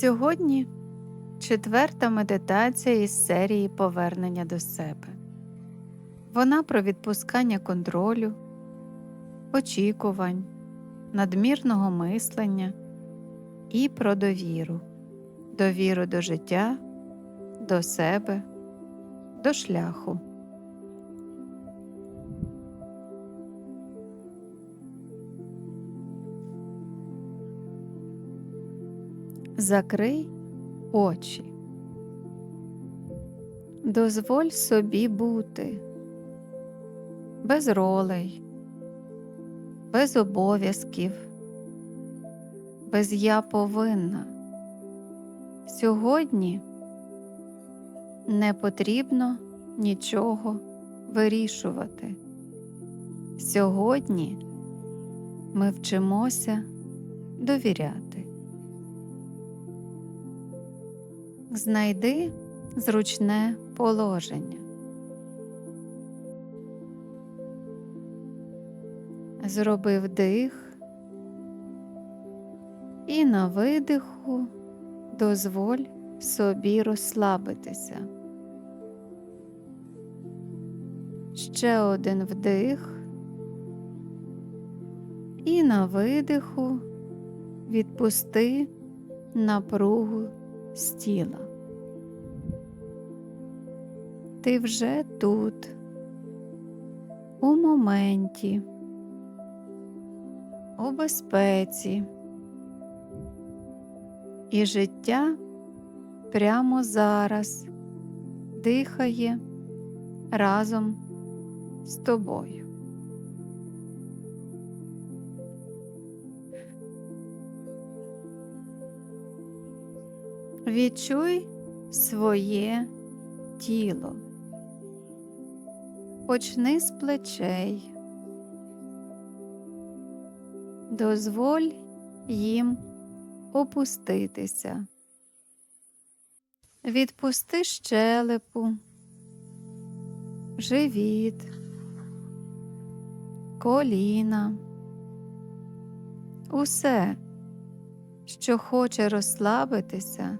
Сьогодні четверта медитація із серії Повернення до себе. Вона про відпускання контролю, очікувань, надмірного мислення і про довіру, довіру до життя, до себе, до шляху. Закрий очі. Дозволь собі бути без ролей, без обов'язків, без я повинна. Сьогодні не потрібно нічого вирішувати. Сьогодні ми вчимося довіряти. Знайди зручне положення. Зроби вдих і на видиху дозволь собі розслабитися. Ще один вдих і на видиху відпусти напругу з тіла. Ти вже тут, у моменті, у безпеці, і життя прямо зараз дихає разом з тобою. Відчуй своє тіло. Почни з плечей. Дозволь їм опуститися. Відпусти щелепу, живіт, коліна, усе, що хоче розслабитися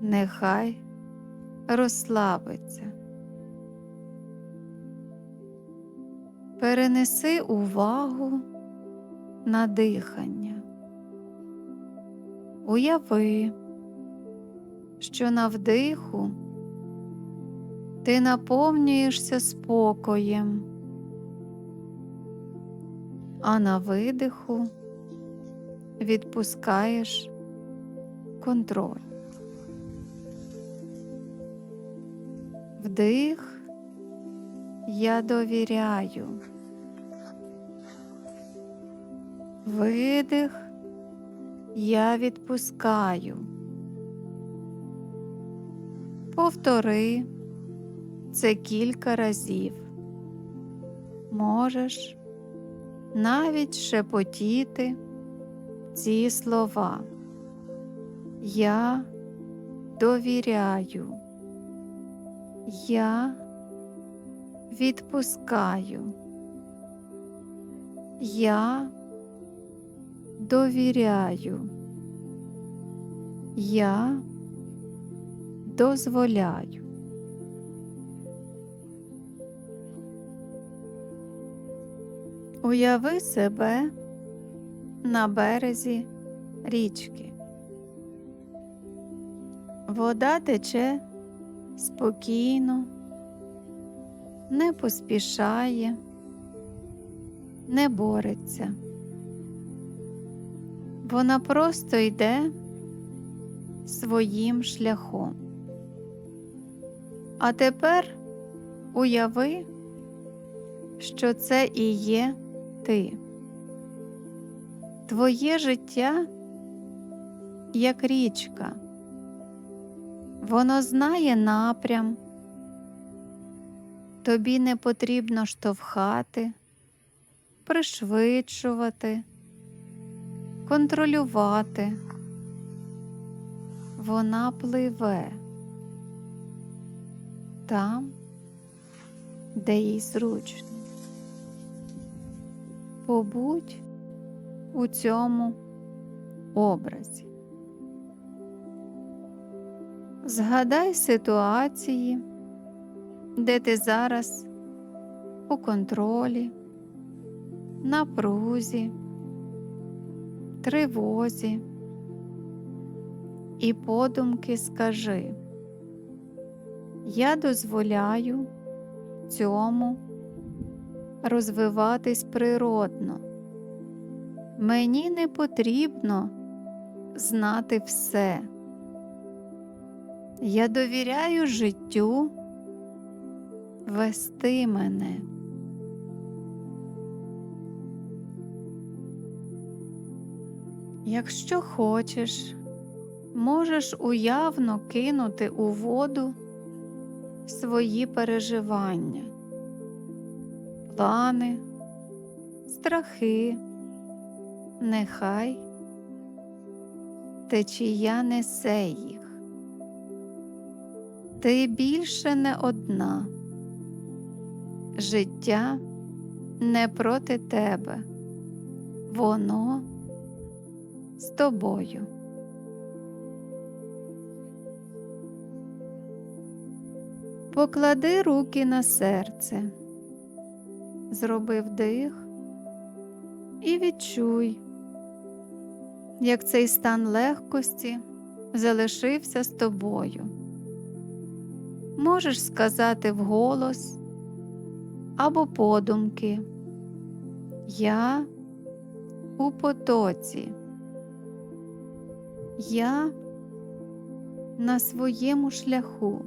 нехай розслабиться. Перенеси увагу на дихання. Уяви, що на вдиху ти наповнюєшся спокоєм, а на видиху відпускаєш контроль. Вдих, я довіряю. Видих, я відпускаю. Повтори це кілька разів. Можеш навіть шепотіти ці слова. Я довіряю. Я відпускаю. Я довіряю. Я дозволяю. Уяви себе на березі річки. Вода тече спокійно, не поспішає, не бореться. Вона просто йде своїм шляхом. А тепер уяви, що це і є ти. Твоє життя як річка. Воно знає напрям, тобі не потрібно штовхати, пришвидшувати, контролювати. Вона пливе там, де їй зручно. Побудь у цьому образі. Згадай ситуації, де ти зараз у контролі, напрузі, тривозі і подумки скажи, я дозволяю цьому розвиватись природно. Мені не потрібно знати все. Я довіряю життю вести мене. Якщо хочеш, можеш уявно кинути у воду свої переживання, плани, страхи, нехай течія несе їх. Ти більше не одна. Життя не проти тебе, воно з тобою. Поклади руки на серце, зроби вдих і відчуй, як цей стан легкості залишився з тобою. Можеш сказати вголос або подумки Я у потоці. Я на своєму шляху.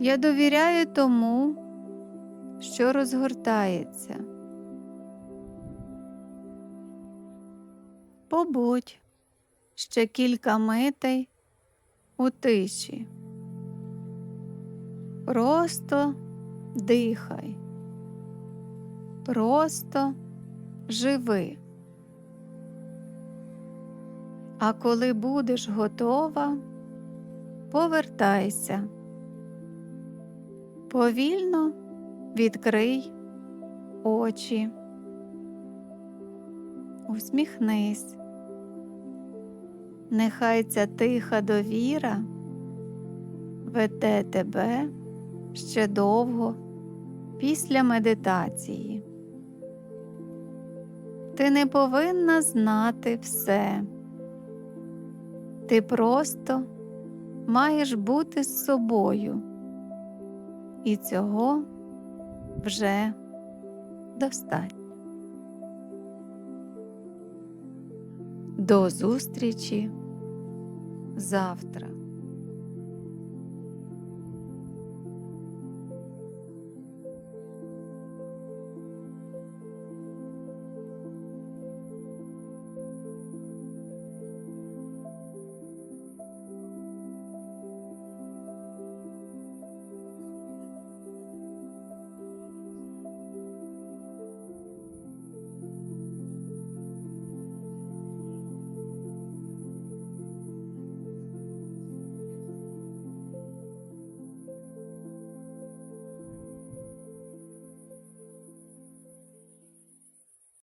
Я довіряю тому, що розгортається. Побудь ще кілька митей у тиші. Просто дихай, просто живи. А коли будеш готова, повертайся. Повільно відкрий очі, усміхнись. Нехай ця тиха довіра веде тебе ще довго після медитації. Ти не повинна знати все. Ти просто маєш бути з собою, і цього вже достатньо. До зустрічі завтра.